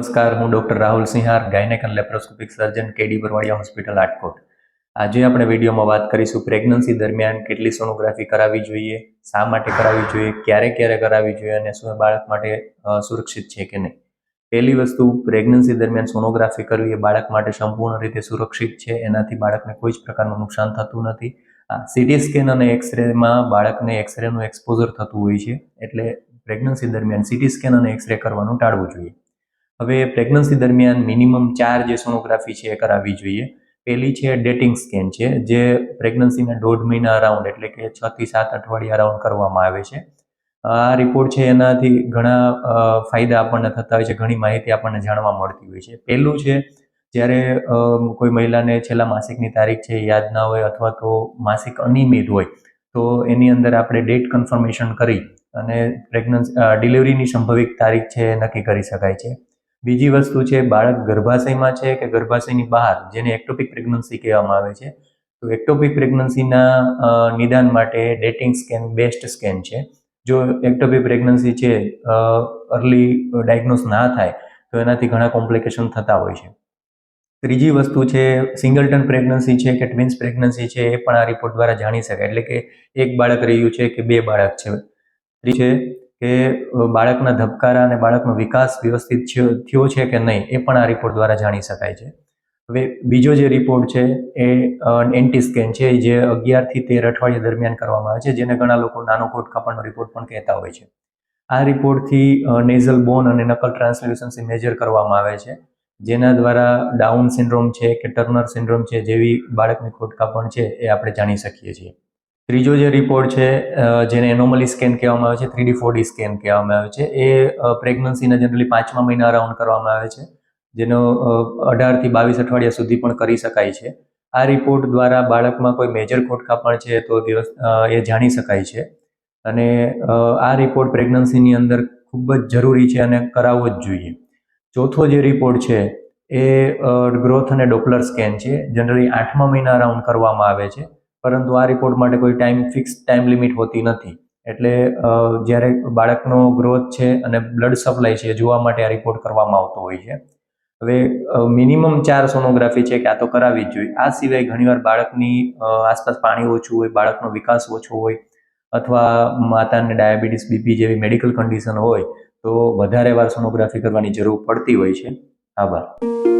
નમસ્કાર, હું doctor Rahul Sinhar gynaec અને laparoscopic surgeon, K D Barvadiya hospital Rajkot આજે આપણે વિડીયોમાં વાત કરીશું પ્રેગ્નન્સી દરમિયાન કેટલી સોનોગ્રાફી કરાવવી જોઈએ, શા માટે કરાવવી જોઈએ, ક્યારે ક્યારે કરાવવી જોઈએ અને શું બાળક માટે સુરક્ષિત છે કે નહીં. પહેલી વસ્તુ, પ્રેગ્નન્સી દરમિયાન સોનોગ્રાફી કરવી એ બાળક માટે સંપૂર્ણ રીતે સુરક્ષિત છે, એનાથી બાળકને કોઈ જ પ્રકારનું નુકસાન થતું નથી. સીટી સ્કેન અને એક્સરેમાં બાળકને એક્સરેનું એક્સપોઝર થતું હોય છે, એટલે પ્રેગ્નન્સી દરમિયાન સીટી સ્કેન અને એક્સરે કરવાનું ટાળવું જોઈએ. હવે પ્રેગ્નન્સી દરમિયાન મિનિમમ ચાર જે સોનોગ્રાફી છે એ કરાવવી જોઈએ. પહેલી છે ડેટિંગ સ્કેન છે, જે પ્રેગ્નન્સીના દોઢ મહિના અરાઉન્ડ એટલે કે છ થી સાત અઠવાડિયા અરાઉન્ડ કરવામાં આવે છે. આ રિપોર્ટ છે એનાથી ઘણા ફાયદા આપણને થતા હોય છે, ઘણી માહિતી આપણને જાણવા મળતી હોય છે. પહેલું છે, જ્યારે કોઈ મહિલાને છેલ્લા માસિકની તારીખ છે યાદ ના હોય અથવા તો માસિક અનિયમિત હોય, તો એની અંદર આપણે ડેટ કન્ફર્મેશન કરી અને પ્રેગ્નન્સી ડિલિવરીની સંભવિત તારીખ છે એ નક્કી કરી શકાય છે. બીજી વસ્તુ છે, બાળક ગર્ભાશયમાં છે કે ગર્ભાશયની બહાર, જેને એક્ટોપિક પ્રેગ્નન્સી કહેવામાં આવે છે, તો એક્ટોપિક પ્રેગ્નન્સીના નિદાન માટે ડેટિંગ સ્કેન બેસ્ટ સ્કેન છે. જો એક્ટોપિક પ્રેગ્નન્સી છે અર્લી ડાયગ્નોસ ના થાય, તો એનાથી ઘણા કોમ્પ્લિકેશન થતા હોય છે. ત્રીજી વસ્તુ છે સિંગલટન પ્રેગ્નન્સી છે કે ટ્વિન્સ પ્રેગ્નન્સી છે, એ પણ આ રિપોર્ટ દ્વારા જાણી શકાય. એટલે કે એક બાળક રહ્યું છે કે બે બાળક છે. ત્રીજી છે કે બાળકના ધબકારા અને બાળકનો વિકાસ વ્યવસ્થિત થયો છે કે નહીં, એ પણ આ રિપોર્ટ દ્વારા જાણી શકાય છે. હવે, બીજો જે રિપોર્ટ છે, એ એન્ટી સ્કેન છે, જે અગિયારથી તેર અઠવાડિયા દરમિયાન કરવામાં આવે છે, જેને ઘણા લોકો નાનો કોટ કાપડનો રિપોર્ટ પણ કહેતા હોય છે. આ રિપોર્ટથી નેઝલ બોન અને નકલ ટ્રાન્સલ્યુસન્સી મેજર કરવામાં આવે છે. જેના દ્વારા ડાઉન સિન્ડ્રોમ છે કે ટર્નર સિન્ડ્રોમ છે, જેવી બાળકની ખોટકાપણ છે, એ આપણે જાણી શકીએ છીએ. ત્રીજો જે રિપોર્ટ છે જેને એનોમલી સ્કેન કહેવામાં આવે છે થ્રીડી ફોરડી સ્કેન કહેવામાં આવે છે, એ પ્રેગ્નન્સીના જનરલી પાંચમા મહિના અરાઉન્ડ કરવામાં આવે છે, જેનો અઢારથી બાવીસ અઠવાડિયા સુધી પણ કરી શકાય છે. આ રિપોર્ટ દ્વારા બાળકમાં કોઈ મેજર ખોટકાપણ છે તો દિવસ એ જાણી શકાય છે. અને આ રિપોર્ટ પ્રેગ્નન્સીની અંદર ખૂબ જ જરૂરી છે અને કરાવવો જ જોઈએ. ચોથો જે રિપોર્ટ છે, એ ગ્રોથ અને ડોપલર સ્કેન છે જનરલી આઠમા મહિના અરાઉન્ડ કરવામાં આવે છે. પરંતુ આ રિપોર્ટ માટે કોઈ ટાઈમ ફિક્સ ટાઈમ લિમિટ હોતી નથી. એટલે જ્યારે બાળકનો ગ્રોથ છે અને બ્લડ સપ્લાય છે જોવા માટે આ રિપોર્ટ કરવામાં આવતો હોય છે. હવે મિનિમમ ચાર સોનોગ્રાફી છે કે આ તો કરાવવી જ જોઈએ. આ સિવાય ઘણીવાર બાળકની આસપાસ પાણી ઓછું હોય, બાળકનો વિકાસ ઓછો હોય, અથવા માતાને ડાયાબિટીસ બીપી જેવી મેડિકલ કન્ડિશન હોય, તો વધારે વાર સોનોગ્રાફી કરવાની જરૂર પડતી હોય છે. આભાર.